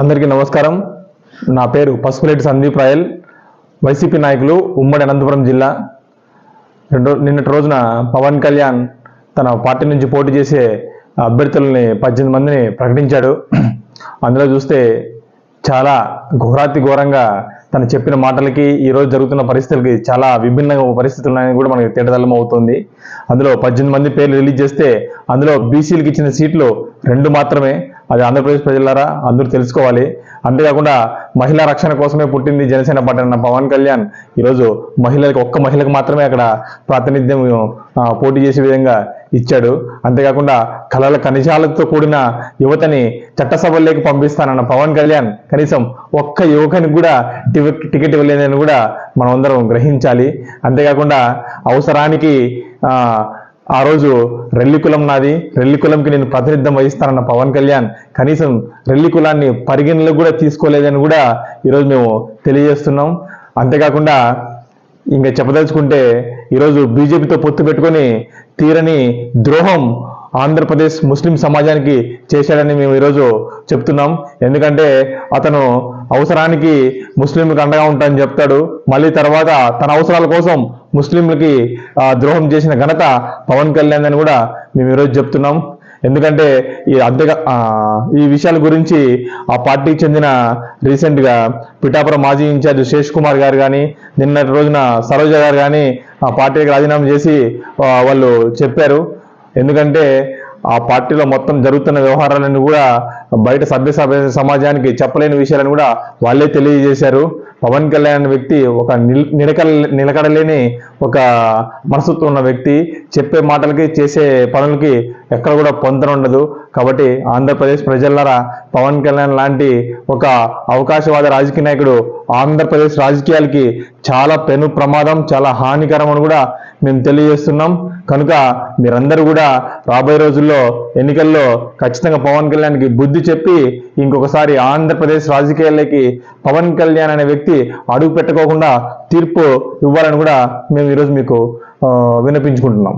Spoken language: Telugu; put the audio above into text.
అందరికీ నమస్కారం. నా పేరు పసుపులేటి సందీప్ రాయల్. వైసీపీ నాయకులు ఉమ్మడి అనంతపురం జిల్లా. రెండో నిన్నటి రోజున పవన్ కళ్యాణ్ తన పార్టీ నుంచి పోటీ చేసే అభ్యర్థులని పద్దెనిమిది మందిని ప్రకటించాడు. అందులో చూస్తే చాలా ఘోరాతి ఘోరంగా తను చెప్పిన మాటలకి ఈరోజు జరుగుతున్న పరిస్థితులకి చాలా విభిన్నంగా పరిస్థితులు ఉన్నాయని కూడా మనకి తేటతల్లం అవుతుంది. అందులో పద్దెనిమిది మంది పేర్లు రిలీజ్ చేస్తే అందులో బీసీలకు ఇచ్చిన సీట్లు రెండు మాత్రమే. అది ఆంధ్రప్రదేశ్ ప్రజలారా అందరూ తెలుసుకోవాలి. అంతేకాకుండా మహిళా రక్షణ కోసమే పుట్టింది జనసేన పార్టీ అన్న పవన్ కళ్యాణ్. ఈరోజు మహిళలకు ఒక్క మహిళకు మాత్రమే అక్కడ ప్రాతినిధ్యం పోటీ చేసే విధంగా ఇచ్చాడు. అంతేకాకుండా కళల ఖనిజాలతో కూడిన యువతని చట్టసభల్లోకి పంపిస్తానన్న పవన్ కళ్యాణ్ కనీసం ఒక్క యువకునికి కూడా టికెట్ టికెట్ ఇవ్వలేదని కూడా మనం అందరం గ్రహించాలి. అంతేకాకుండా అవసరానికి ఆ రోజు రెల్లి కులం నాది. రెల్లి కులంకి నేను ప్రాతినిధ్యం వహిస్తానన్న పవన్ కళ్యాణ్. కనీసం రెల్లి కులాన్ని పరిగణలో కూడా తీసుకోలేదని కూడా ఈరోజు మేము తెలియజేస్తున్నాం. అంతేకాకుండా ఇంకా చెప్పదలుచుకుంటే ఈరోజు బీజేపీతో పొత్తు పెట్టుకొని తీరని ద్రోహం ఆంధ్రప్రదేశ్ ముస్లిం సమాజానికి చేశాడని మేము ఈరోజు చెప్తున్నాం. ఎందుకంటే అతను అవసరానికి ముస్లింలకు అండగా ఉంటానని చెప్తాడు. మళ్ళీ తర్వాత తన అవసరాల కోసం ముస్లింలకి ద్రోహం చేసిన ఘనత పవన్ కళ్యాణ్ అని కూడా మేము ఈరోజు చెప్తున్నాం. ఎందుకంటే ఈ అంతేగా ఈ విషయాల గురించి ఆ పార్టీకి చెందిన రీసెంట్గా పిఠాపురం మాజీ ఇన్ఛార్జ్ శేష్ కుమార్ గారు కానీ నిన్నటి రోజున సరోజ గారు కానీ ఆ పార్టీకి రాజీనామా చేసి వాళ్ళు చెప్పారు. ఎందుకంటే ఆ పార్టీలో మొత్తం జరుగుతున్న వ్యవహారాలను కూడా బయట సభ్య సమాజానికి చెప్పలేని విషయాలను కూడా వాళ్ళే తెలియజేశారు. పవన్ కళ్యాణ్ వ్యక్తి ఒక నిల్ నిలకడ నిలకడలేని ఒక మనసుతో ఉన్న వ్యక్తి. చెప్పే మాటలకి చేసే పనులకి ఎక్కడ కూడా పొందన ఉండదు. కాబట్టి ఆంధ్రప్రదేశ్ ప్రజలారా పవన్ కళ్యాణ్ లాంటి ఒక అవకాశవాద రాజకీయ నాయకుడు ఆంధ్రప్రదేశ్ రాజకీయాలకి చాలా పెను ప్రమాదం చాలా హానికరం అని కూడా మేము తెలియజేస్తున్నాం. కనుక మీరందరూ కూడా రాబోయే రోజుల్లో ఎన్నికల్లో ఖచ్చితంగా పవన్ కళ్యాణ్కి బుద్ధి చెప్పి ఇంకొకసారి ఆంధ్రప్రదేశ్ రాజకీయాల్లోకి పవన్ కళ్యాణ్ అనే వ్యక్తి అడుగు పెట్టుకోకుండా తీర్పు ఇవ్వాలని కూడా మేము ఈరోజు మీకు వినిపించుకుంటున్నాం విన్నపించుకుంటున్నాం.